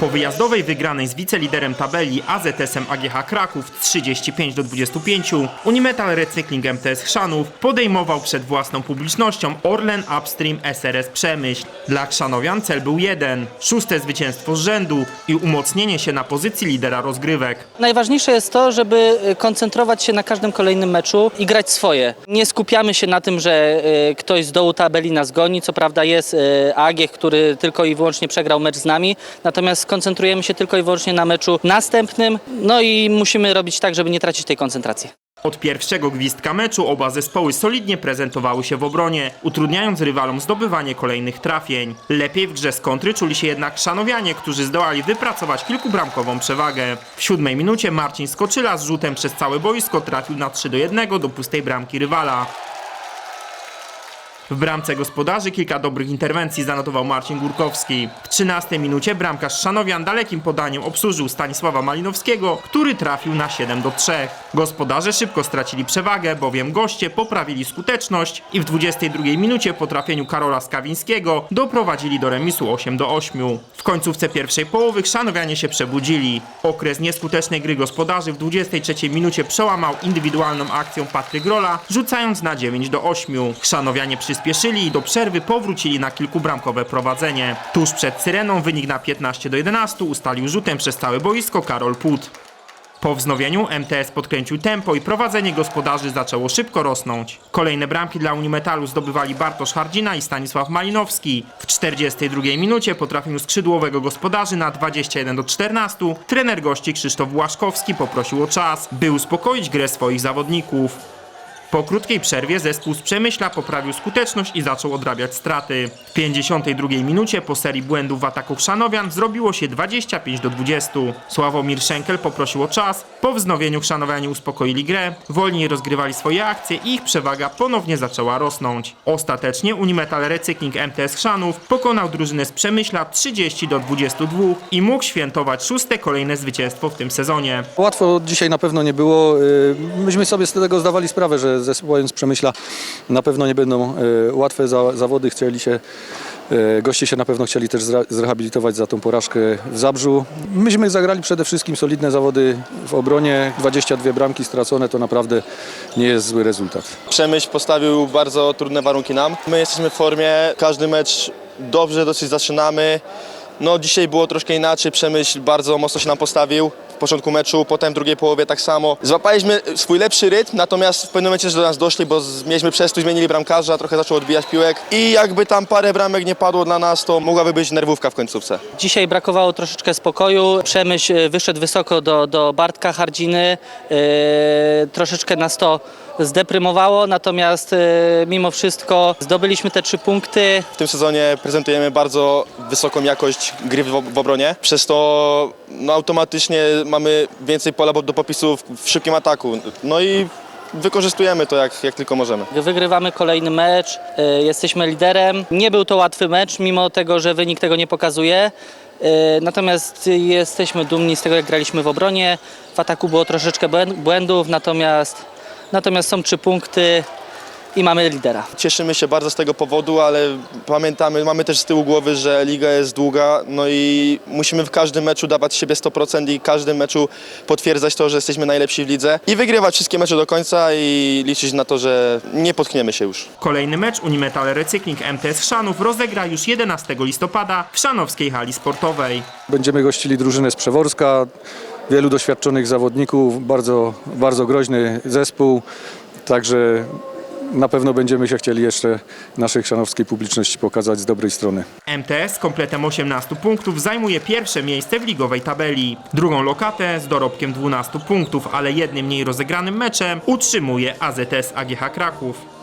Po wyjazdowej wygranej z wiceliderem tabeli AZS-em AGH Kraków 35 do 25 Unimetal Recykling MTS Chrzanów podejmował przed własną publicznością Orlen Upstream SRS Przemyśl. Dla Chrzanowian cel był jeden, szóste zwycięstwo z rzędu i umocnienie się na pozycji lidera rozgrywek. Najważniejsze jest to, żeby y, koncentrować się na każdym kolejnym meczu i grać swoje. Nie skupiamy się na tym, że y, ktoś z dołu tabeli nas goni. Co prawda jest y, Agiech, który tylko i wyłącznie przegrał mecz z nami, natomiast koncentrujemy się tylko i wyłącznie na meczu następnym. No i musimy robić tak, żeby nie tracić tej koncentracji. Od pierwszego gwizdka meczu oba zespoły solidnie prezentowały się w obronie, utrudniając rywalom zdobywanie kolejnych trafień. Lepiej w grze z kontry czuli się jednak szanowianie, którzy zdołali wypracować kilkubramkową przewagę. W siódmej minucie Marcin Skoczyla z rzutem przez całe boisko trafił na 3 do 1 do pustej bramki rywala. W bramce gospodarzy kilka dobrych interwencji zanotował Marcin Górkowski. W 13 minucie bramkarz Szanowian dalekim podaniem obsłużył Stanisława Malinowskiego, który trafił na 7 do 3. Gospodarze szybko stracili przewagę, bowiem goście poprawili skuteczność i w 22 minucie po trafieniu Karola Skawińskiego doprowadzili do remisu 8 do 8. W końcówce pierwszej połowy Szanowianie się przebudzili. Okres nieskutecznej gry gospodarzy w 23 minucie przełamał indywidualną akcją Patryk Rola, rzucając na 9 do 8. Szanowianie przyspieszyli i do przerwy powrócili na kilkubramkowe prowadzenie. Tuż przed Syreną wynik na 15 do 11 ustalił rzutem przez całe boisko Karol Put. Po wznowieniu MTS podkręcił tempo i prowadzenie gospodarzy zaczęło szybko rosnąć. Kolejne bramki dla Unimetalu zdobywali Bartosz Hardzina i Stanisław Malinowski. W 42 minucie po trafieniu skrzydłowego gospodarzy na 21 do 14 trener gości Krzysztof Błaszkowski poprosił o czas, by uspokoić grę swoich zawodników. Po krótkiej przerwie zespół z Przemyśla poprawił skuteczność i zaczął odrabiać straty. W 52 minucie po serii błędów w ataku Chrzanowian zrobiło się 25 do 20. Sławomir Szenkel poprosił o czas. Po wznowieniu Chrzanowianie uspokoili grę, wolniej rozgrywali swoje akcje i ich przewaga ponownie zaczęła rosnąć. Ostatecznie Unimetal Recykling MTS Chrzanów pokonał drużynę z Przemyśla 30 do 22 i mógł świętować szóste kolejne zwycięstwo w tym sezonie. Łatwo dzisiaj na pewno nie było. Y, Myśmy sobie z tego zdawali sprawę, że zespołem z Przemyśla na pewno nie będą y, łatwe za, zawody. Chcieli się, y, goście się na pewno chcieli też zrehabilitować za tą porażkę w Zabrzu. Myśmy zagrali przede wszystkim solidne zawody w obronie. 22 bramki stracone to naprawdę nie jest zły rezultat. Przemyśl postawił bardzo trudne warunki nam. My jesteśmy w formie, każdy mecz dobrze dosyć zaczynamy. No dzisiaj było troszkę inaczej, Przemyśl bardzo mocno się nam postawił początku meczu, potem w drugiej połowie tak samo. Złapaliśmy swój lepszy rytm, natomiast w pewnym momencie do nas doszli, bo mieliśmy przestój, zmienili bramkarza, trochę zaczął odbijać piłek i jakby tam parę bramek nie padło dla nas, to mogłaby być nerwówka w końcówce. Dzisiaj brakowało troszeczkę spokoju. Przemyśl y, wyszedł wysoko do, do Bartka Hardziny. Yy, troszeczkę nas to zdeprymowało, natomiast yy, mimo wszystko zdobyliśmy te trzy punkty. W tym sezonie prezentujemy bardzo wysoką jakość gry w, w obronie, przez to no, automatycznie mamy więcej pola do popisu w, szybkim ataku. No i wykorzystujemy to jak, jak tylko możemy. Wygrywamy kolejny mecz, y, jesteśmy liderem. Nie był to łatwy mecz, mimo tego, że wynik tego nie pokazuje. Y, Natomiast jesteśmy dumni z tego, jak graliśmy w obronie. W ataku było troszeczkę błęd- błędów, natomiast, natomiast są trzy punkty i mamy lidera. Cieszymy się bardzo z tego powodu, ale pamiętamy, mamy też z tyłu głowy, że liga jest długa, no i musimy w każdym meczu dawać siebie 100% i w każdym meczu potwierdzać to, że jesteśmy najlepsi w lidze i wygrywać wszystkie mecze do końca i liczyć na to, że nie potkniemy się już. Kolejny mecz Unimetal Recykling MTS Chrzanów rozegra już 11 listopada w Szanowskiej Hali Sportowej. Będziemy gościli drużynę z Przeworska, wielu doświadczonych zawodników, bardzo, bardzo groźny zespół, także na pewno będziemy się chcieli jeszcze naszej szanowskiej publiczności pokazać z dobrej strony. MTS kompletem 18 punktów zajmuje pierwsze miejsce w ligowej tabeli. Drugą lokatę z dorobkiem 12 punktów, ale jednym mniej rozegranym meczem utrzymuje AZS AGH Kraków.